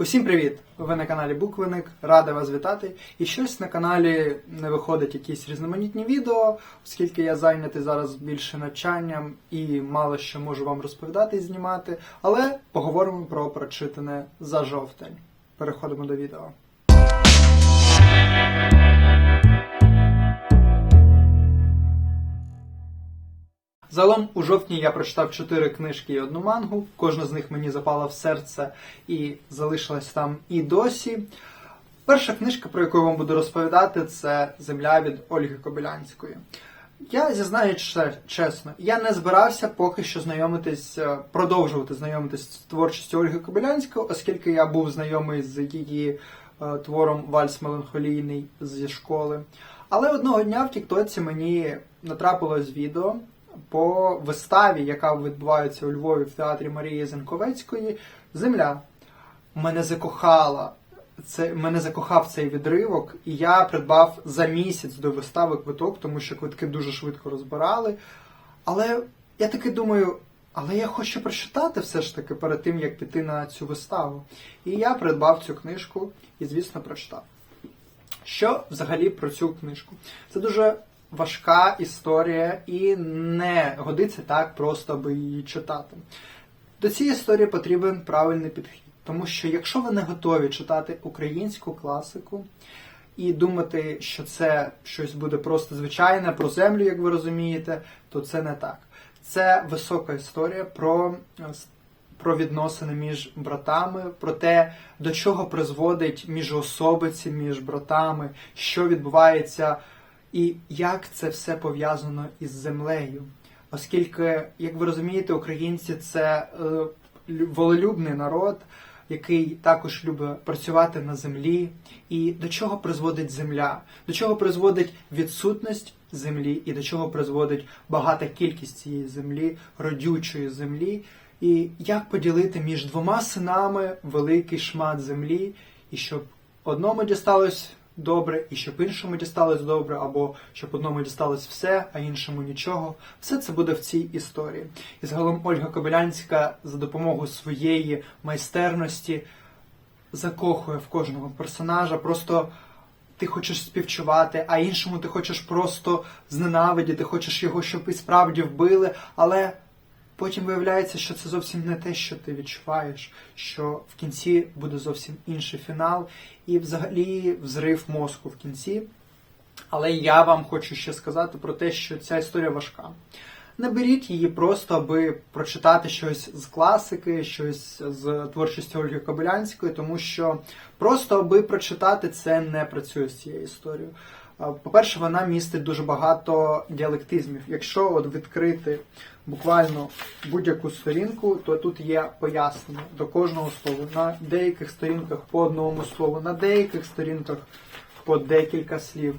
Усім привіт! Ви на каналі Буквиник, рада вас вітати. І щось на каналі не виходить якісь різноманітні відео, оскільки я зайнятий зараз більше навчанням і мало що можу вам розповідати і знімати. Але поговоримо про прочитане за жовтень. Переходимо до відео. Загалом у жовтні я прочитав чотири книжки і одну мангу. Кожна з них мені запала в серце і залишилась там і досі. Перша книжка, про яку я вам буду розповідати, це Земля від Ольги Кобилянської. Я зізнаю чесно, я не збирався поки що знайомитись, е, продовжувати знайомитись з творчістю Ольги Кобилянської, оскільки я був знайомий з її е, твором Вальс меланхолійний зі школи. Але одного дня в Тіктоці мені натрапилось відео по виставі, яка відбувається у Львові в театрі Марії Зенковецької Земля. Мене закохала. Це мене закохав цей відривок, і я придбав за місяць до вистави квиток, тому що квитки дуже швидко розбирали. Але я таки думаю, але я хочу прочитати все ж таки перед тим, як піти на цю виставу. І я придбав цю книжку і, звісно, прочитав. Що взагалі про цю книжку? Це дуже важка історія і не годиться так просто, аби її читати. До цієї історії потрібен правильний підхід, тому що якщо ви не готові читати українську класику і думати, що це щось буде просто звичайне про землю, як ви розумієте, то це не так. Це висока історія про про відносини між братами, про те, до чого призводить міжособиці між братами, що відбувається, і як це все пов'язано із землею. Оскільки, як ви розумієте, українці це е, волелюбний народ, який також любить працювати на землі. І до чого призводить земля? До чого призводить відсутність землі, і до чого призводить багата кількість цієї землі, родючої землі, і як поділити між двома синами великий шмат землі, і щоб одному дісталось добре, і щоб іншому дісталось добре, або щоб одному дісталось все, а іншому нічого. Все це буде в цій історії. І загалом Ольга Кобилянська за допомогою своєї майстерності закохує в кожного персонажа. Просто ти хочеш співчувати, а іншому ти хочеш просто зненавидіти, хочеш його, щоб і справді вбили, але потім виявляється, що це зовсім не те, що ти відчуваєш, що в кінці буде зовсім інший фінал, і взагалі взрив мозку в кінці. Але я вам хочу ще сказати про те, що ця історія важка. Не беріть її просто, аби прочитати щось з класики, щось з творчості Ольги Кобилянської, тому що просто аби прочитати це не працює з цією історією. По-перше, вона містить дуже багато діалектизмів. Якщо от відкрити буквально будь-яку сторінку, то тут є пояснення до кожного слова. На деяких сторінках по одному слову, на деяких сторінках по декілька слів.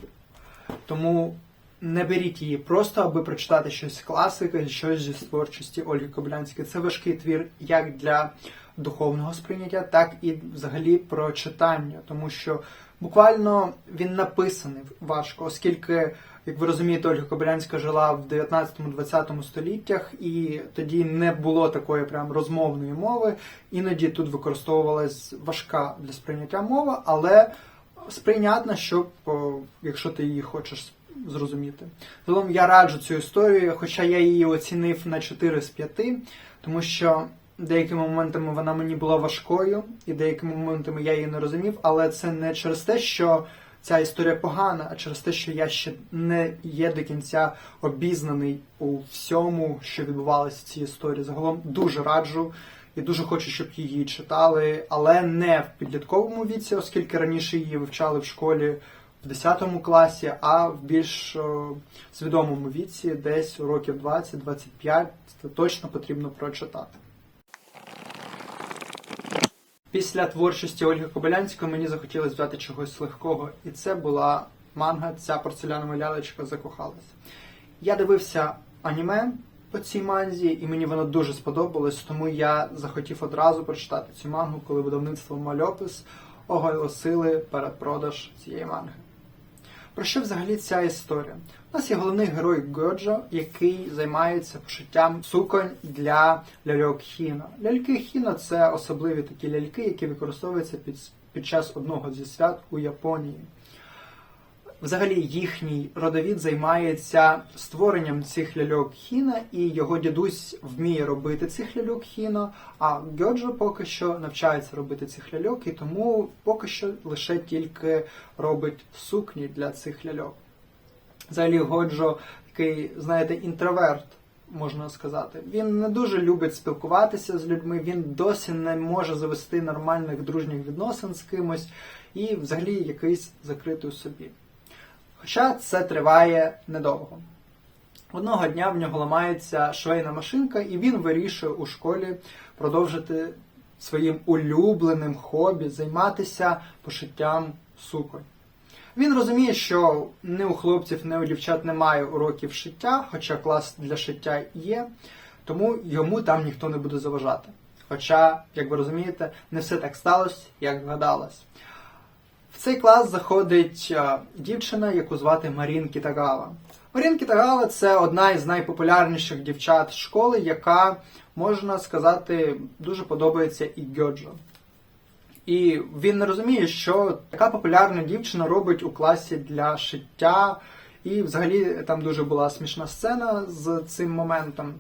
Тому не беріть її просто, аби прочитати щось з класики, щось зі творчості Ольги Коблянської. Це важкий твір як для духовного сприйняття, так і взагалі про читання, тому що буквально він написаний важко, оскільки, як ви розумієте, Ольга Кобилянська жила в 19-20 століттях, і тоді не було такої прям розмовної мови. Іноді тут використовувалась важка для сприйняття мова, але сприйнятна, щоб якщо ти її хочеш зрозуміти. Загалом я раджу цю історію, хоча я її оцінив на 4 з 5, тому що деякими моментами вона мені була важкою, і деякими моментами я її не розумів, але це не через те, що ця історія погана, а через те, що я ще не є до кінця обізнаний у всьому, що відбувалося в цій історії. Загалом дуже раджу. І дуже хочу, щоб її читали, але не в підлітковому віці, оскільки раніше її вивчали в школі в 10 класі, а в більш е, свідомому віці, десь у років 20-25, це точно потрібно прочитати. Після творчості Ольги Кобилянської мені захотілося взяти чогось легкого, і це була манга Ця порцелянова лялечка закохалася. Я дивився аніме по цій манзі, і мені воно дуже сподобалось, тому я захотів одразу прочитати цю мангу, коли видавництво Мальопис оголосили передпродаж цієї манги. Про що взагалі ця історія? У нас є головний герой Годжо, який займається пошиттям суконь для ляльок Хіно. Ляльки Хіно це особливі такі ляльки, які використовуються під, під час одного зі свят у Японії. Взагалі їхній родовід займається створенням цих ляльок Хіна, і його дідусь вміє робити цих ляльок Хіно, а Гьоджо поки що навчається робити цих ляльок, і тому поки що лише тільки робить сукні для цих ляльок. Взагалі Годжо такий, знаєте, інтроверт, можна сказати. Він не дуже любить спілкуватися з людьми, він досі не може завести нормальних дружніх відносин з кимось і взагалі якийсь закритий у собі. Хоча це триває недовго. Одного дня в нього ламається швейна машинка, і він вирішує у школі продовжити своїм улюбленим хобі займатися пошиттям суконь. Він розуміє, що не у хлопців, не у дівчат немає уроків шиття, хоча клас для шиття є, тому йому там ніхто не буде заважати. Хоча, як ви розумієте, не все так сталося, як гадалось. Цей клас заходить е, дівчина, яку звати Марін Кітагава. Марін Кітагава це одна із найпопулярніших дівчат школи, яка, можна сказати, дуже подобається і Гьоджо. І він не розуміє, що така популярна дівчина робить у класі для шиття. І взагалі там дуже була смішна сцена з цим моментом.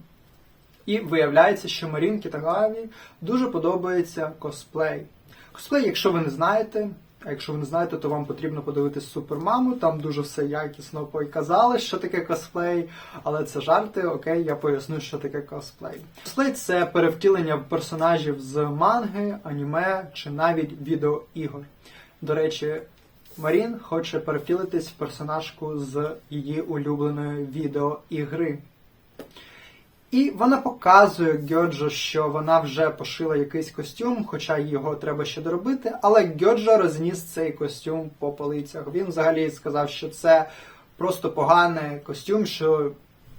І виявляється, що Марін Кітагаві дуже подобається косплей. Косплей, якщо ви не знаєте, а якщо ви не знаєте, то вам потрібно подивитись супермаму. Там дуже все якісно показали, що таке косплей, але це жарти. Окей, я поясню, що таке косплей. Косплей це перевтілення персонажів з манги, аніме чи навіть відеоігор. До речі, Марін хоче перевтілитись в персонажку з її улюбленої відеоігри. І вона показує Гьоджо, що вона вже пошила якийсь костюм, хоча його треба ще доробити. Але Гьоджо розніс цей костюм по полицях. Він взагалі сказав, що це просто поганий костюм, що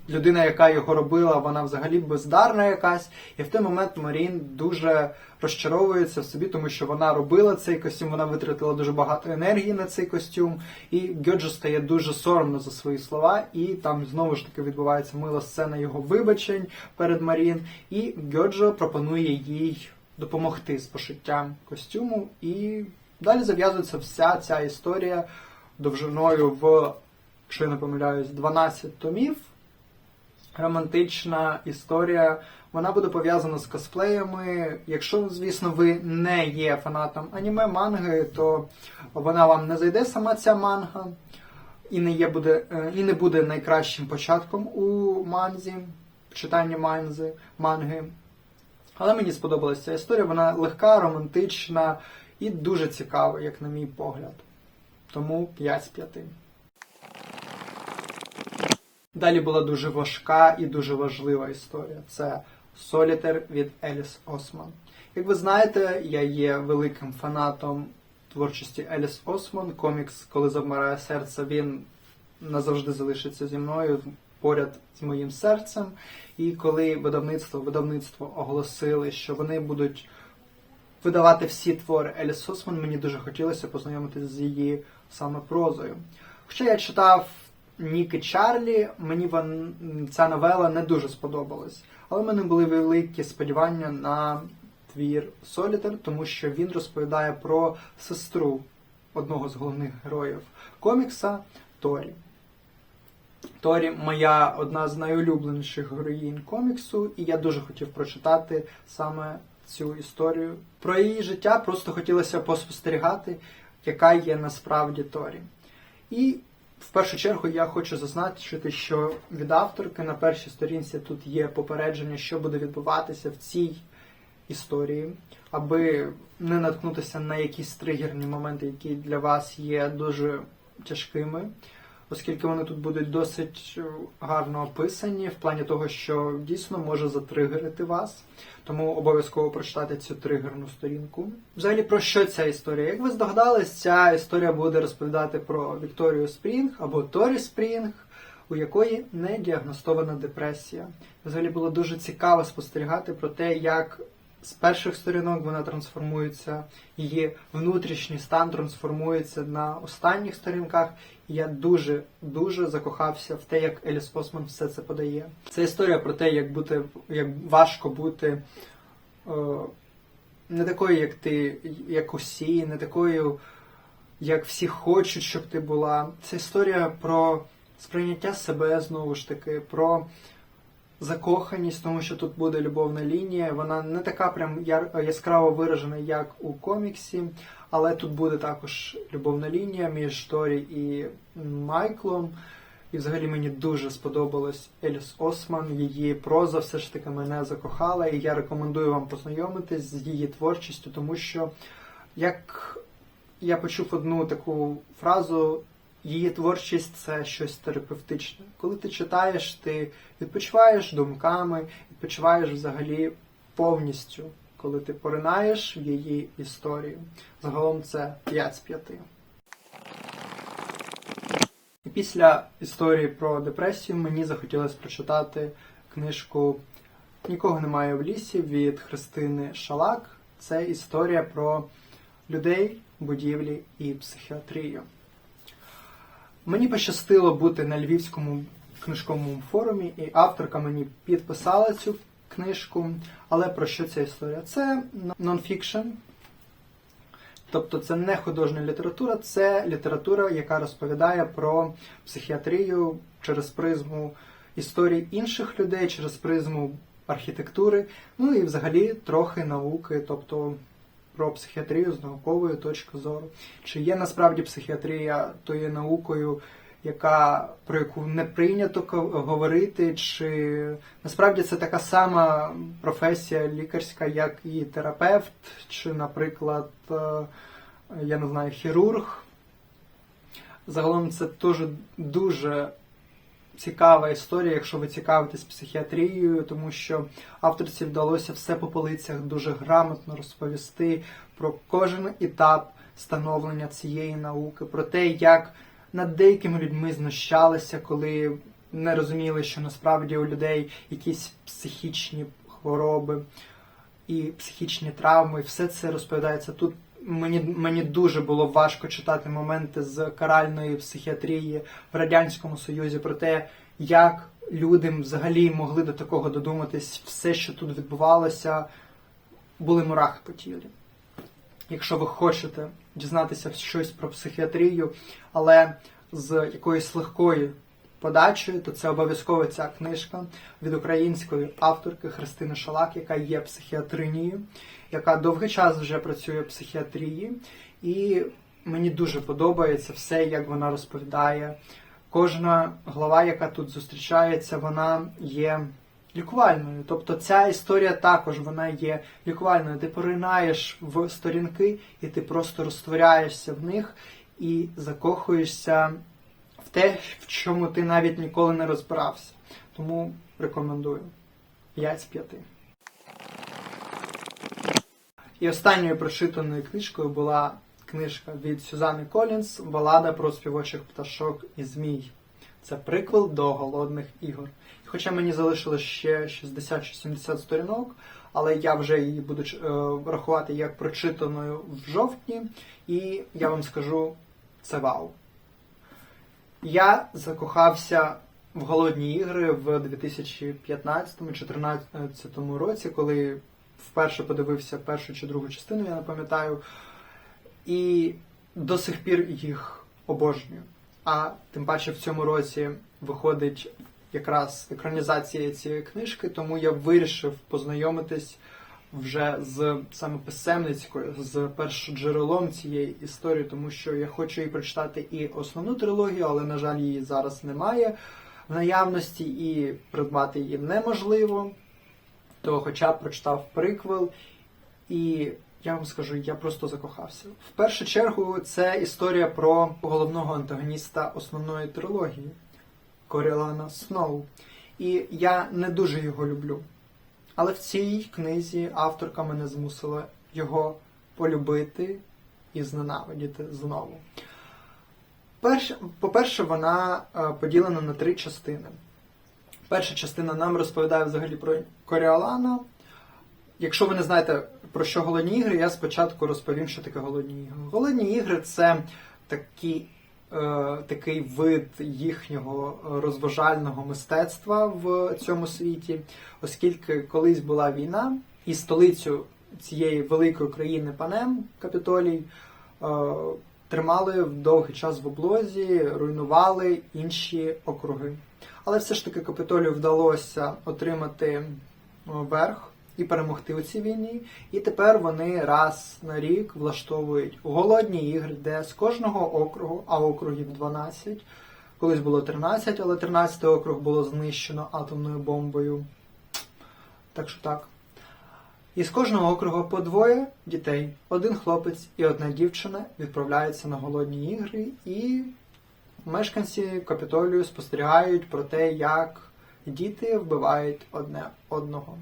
людина, яка його робила, вона взагалі бездарна якась. І в той момент Марін дуже розчаровується в собі, тому що вона робила цей костюм, вона витратила дуже багато енергії на цей костюм, і Гьоджо стає дуже соромно за свої слова, і там знову ж таки відбувається мила сцена його вибачень перед Марін, і Гьоджо пропонує їй допомогти з пошиттям костюму, і далі зав'язується вся ця історія довжиною в, якщо я не помиляюсь, 12 томів романтична історія. Вона буде пов'язана з косплеями. Якщо, звісно, ви не є фанатом аніме манги, то вона вам не зайде сама ця манга і не є буде е, і не буде найкращим початком у манзі, читання манзи, манги. Але мені сподобалася ця історія. Вона легка, романтична і дуже цікава, як на мій погляд. Тому 5 з 5. Далі була дуже важка і дуже важлива історія. Це Солітер від Еліс Осман. Як ви знаєте, я є великим фанатом творчості Еліс Осман. Комікс, коли завмирає серце, він назавжди залишиться зі мною поряд з моїм серцем. І коли видавництво видавництво оголосили, що вони будуть видавати всі твори Еліс Осман, мені дуже хотілося познайомитися з її саме прозою. Хоча я читав Ніки Чарлі, мені вон, ця новела не дуже сподобалась. Але в мене були великі сподівання на твір Солітер, тому що він розповідає про сестру одного з головних героїв комікса Торі. Торі моя одна з найулюбленіших героїнь коміксу, і я дуже хотів прочитати саме цю історію. Про її життя просто хотілося поспостерігати, яка є насправді Торі. І в першу чергу я хочу зазначити, що від авторки на першій сторінці тут є попередження, що буде відбуватися в цій історії, аби не наткнутися на якісь тригерні моменти, які для вас є дуже тяжкими, оскільки вони тут будуть досить гарно описані, в плані того, що дійсно може затригерити вас. Тому обов'язково прочитати цю тригерну сторінку. Взагалі, про що ця історія? Як ви здогадались, ця історія буде розповідати про Вікторію Спрінг або Торі Спрінг, у якої не діагностована депресія. Взагалі було дуже цікаво спостерігати про те, як з перших сторінок вона трансформується, її внутрішній стан трансформується на останніх сторінках. І я дуже дуже закохався в те, як Еліс Осман все це подає. Це історія про те, як бути як важко бути е, не такою, як ти, як усі, не такою, як всі хочуть, щоб ти була. Це історія про сприйняття себе знову ж таки, про закоханість, тому що тут буде любовна лінія. Вона не така прям яр- яскраво виражена, як у коміксі, але тут буде також любовна лінія між Торі і Майклом. І взагалі мені дуже сподобалась Еліс Осман. Її проза все ж таки мене закохала, і я рекомендую вам познайомитись з її творчістю, тому що як я почув одну таку фразу, її творчість це щось терапевтичне. Коли ти читаєш, ти відпочиваєш думками, відпочиваєш взагалі повністю, коли ти поринаєш в її історію. Загалом це 5 з 5. І після історії про депресію мені захотілося прочитати книжку Нікого немає в лісі від Христини Шалак. Це історія про людей, будівлі і психіатрію. Мені пощастило бути на Львівському книжковому форумі, і авторка мені підписала цю книжку. Але про що ця історія? Це нонфікшн, Тобто це не художня література, це література, яка розповідає про психіатрію через призму історій інших людей, через призму архітектури, ну і взагалі трохи науки, тобто про психіатрію з наукової точки зору. Чи є насправді психіатрія тою наукою, яка про яку не прийнято говорити, чи насправді це така сама професія лікарська, як і терапевт, чи, наприклад, е, я не знаю, хірург. Загалом це дуже дуже цікава історія, якщо ви цікавитесь психіатрією, тому що авторці вдалося все по полицях дуже грамотно розповісти про кожен етап становлення цієї науки, про те, як над деякими людьми знущалися, коли не розуміли, що насправді у людей якісь психічні хвороби і психічні травми. Все це розповідається тут. Мені, мені дуже було важко читати моменти з каральної психіатрії в Радянському Союзі про те, як люди взагалі могли до такого додуматись, все, що тут відбувалося, були мурахи по тілі. Якщо ви хочете дізнатися щось про психіатрію, але з якоїсь легкої подачею, то це обов'язково ця книжка від української авторки Христини Шалак, яка є психіатринією, яка довгий час вже працює в психіатрії, і мені дуже подобається все, як вона розповідає. Кожна глава, яка тут зустрічається, вона є лікувальною. Тобто ця історія також вона є лікувальною. Ти поринаєш в сторінки, і ти просто розтворяєшся в них і закохуєшся в те, в чому ти навіть ніколи не розбирався. Тому рекомендую 5 з 5. І останньою прочитаною книжкою була книжка від Сюзанни Колінс Балада про співочих пташок і змій. Це приквел до голодних ігор. Хоча мені залишилось ще 60 чи 70 сторінок, але я вже її буду е, рахувати як прочитаною в жовтні, і я вам скажу це вау. Я закохався в голодні ігри в 2015-2014 році, коли вперше подивився першу чи другу частину, я не пам'ятаю, і до сих пір їх обожнюю. А тим паче в цьому році виходить якраз екранізація цієї книжки, тому я вирішив познайомитись вже з саме писемницькою, з першоджерелом цієї історії, тому що я хочу її прочитати і основну трилогію, але, на жаль, її зараз немає в наявності і придбати її неможливо. То хоча б прочитав приквел, і я вам скажу, я просто закохався. В першу чергу, це історія про головного антагоніста основної трилогії Коріолана Сноу. І я не дуже його люблю. Але в цій книзі авторка мене змусила його полюбити і зненавидіти знову. По-перше, вона е, поділена на три частини. Перша частина нам розповідає взагалі про Коріолана, Якщо ви не знаєте про що голодні ігри, я спочатку розповім, що таке голодні ігри. Голодні ігри це такі, такий вид їхнього розважального мистецтва в цьому світі, оскільки колись була війна, і столицю цієї великої країни Панем Капітолій е, тримали в довгий час в облозі, руйнували інші округи. Але все ж таки Капітолію вдалося отримати е, верх і перемогти у цій війні. І тепер вони раз на рік влаштовують голодні ігри, де з кожного округу, а округів 12, колись було 13, але 13 округ було знищено атомною бомбою. Так що так. І з кожного округу по двоє дітей, один хлопець і одна дівчина відправляються на голодні ігри, і мешканці Капітолію спостерігають про те, як діти вбивають одне одного.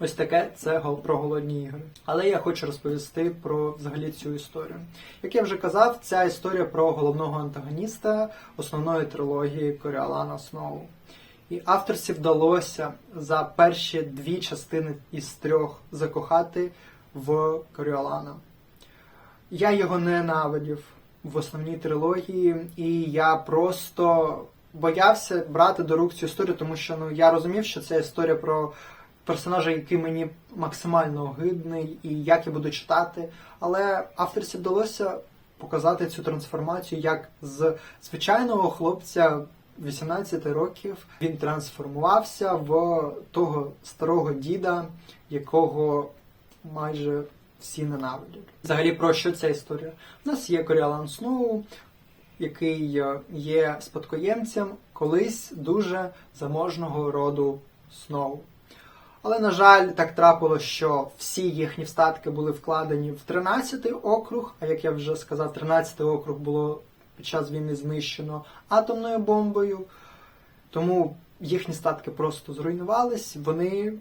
Ось таке це про голодні ігри. Але я хочу розповісти про взагалі цю історію. Як я вже казав, ця історія про головного антагоніста основної трилогії Коріалана Сноу. І авторці вдалося за перші дві частини із трьох закохати в Коріолана. Я його ненавидів в основній трилогії, і я просто боявся брати до рук цю історію, тому що ну я розумів, що це історія про персонажа, який мені максимально огидний, і як я буду читати. Але авторці вдалося показати цю трансформацію як з звичайного хлопця 18 років він трансформувався в того старого діда, якого майже всі ненавидять. Взагалі, про що ця історія? У нас є Коріалан Сноу, який е, є спадкоємцем колись дуже заможного роду Сноу. Але, на жаль, так трапилось, що всі їхні встатки були вкладені в 13-й округ, а як я вже сказав, 13-й округ було під час війни знищено атомною бомбою. Тому їхні статки просто зруйнувались, вони,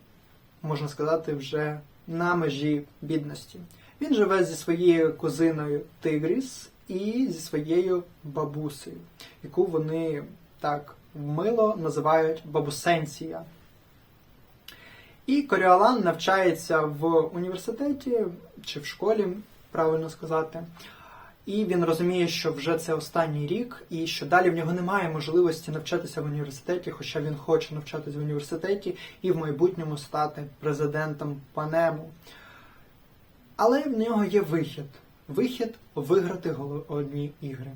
можна сказати, вже на межі бідності. Він живе зі своєю кузиною Тигріс і зі своєю бабусею, яку вони так мило називають бабусенція. І Коріолан навчається в університеті чи в школі, правильно сказати. І він розуміє, що вже це останній рік, і що далі в нього немає можливості навчатися в університеті, хоча він хоче навчатися в університеті і в майбутньому стати президентом Панему. Але в нього є вихід. Вихід виграти голодні ігри.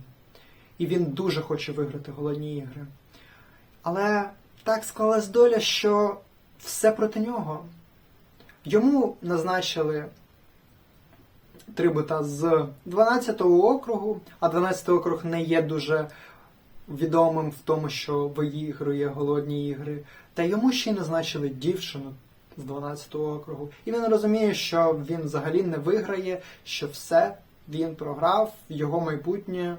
І він дуже хоче виграти голодні ігри. Але так склалась доля, що все проти нього. Йому назначили трибута з 12-го округу, а 12-й округ не є дуже відомим в тому, що виігрує голодні ігри. Та йому ще й назначили дівчину з 12-го округу. І він розуміє, що він взагалі не виграє, що все він програв, його майбутнє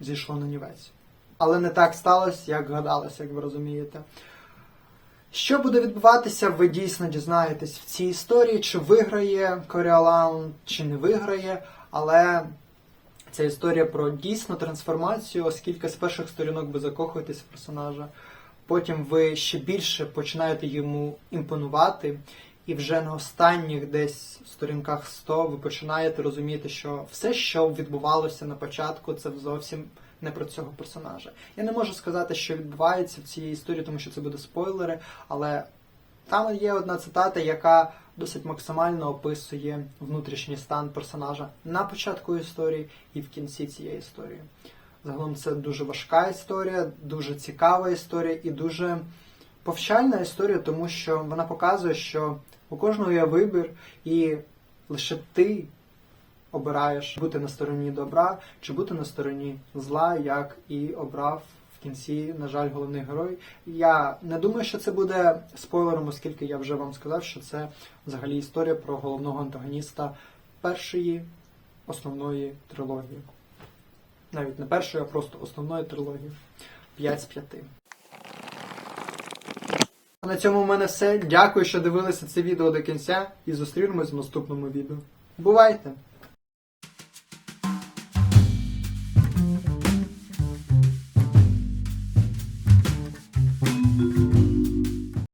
зійшло на нівець. Але не так сталося, як гадалося, як ви розумієте. Що буде відбуватися, ви дійсно дізнаєтесь в цій історії, чи виграє Коріалан, чи не виграє, але ця історія про дійсну трансформацію, оскільки з перших сторінок ви закохуєтесь в персонажа, потім ви ще більше починаєте йому імпонувати, і вже на останніх десь сторінках 100 ви починаєте розуміти, що все, що відбувалося на початку, це зовсім не про цього персонажа. Я не можу сказати, що відбувається в цій історії, тому що це буде спойлери, але там є одна цитата, яка досить максимально описує внутрішній стан персонажа на початку історії і в кінці цієї історії. Загалом це дуже важка історія, дуже цікава історія і дуже повчальна історія, тому що вона показує, що у кожного є вибір, і лише ти обираєш бути на стороні добра чи бути на стороні зла, як і обрав в кінці, на жаль, головний герой. Я не думаю, що це буде спойлером, оскільки я вже вам сказав, що це взагалі історія про головного антагоніста першої основної трилогії. Навіть не першої, а просто основної трилогії. 5 з 5. На цьому в мене все. Дякую, що дивилися це відео до кінця і зустрінемось в наступному відео. Бувайте!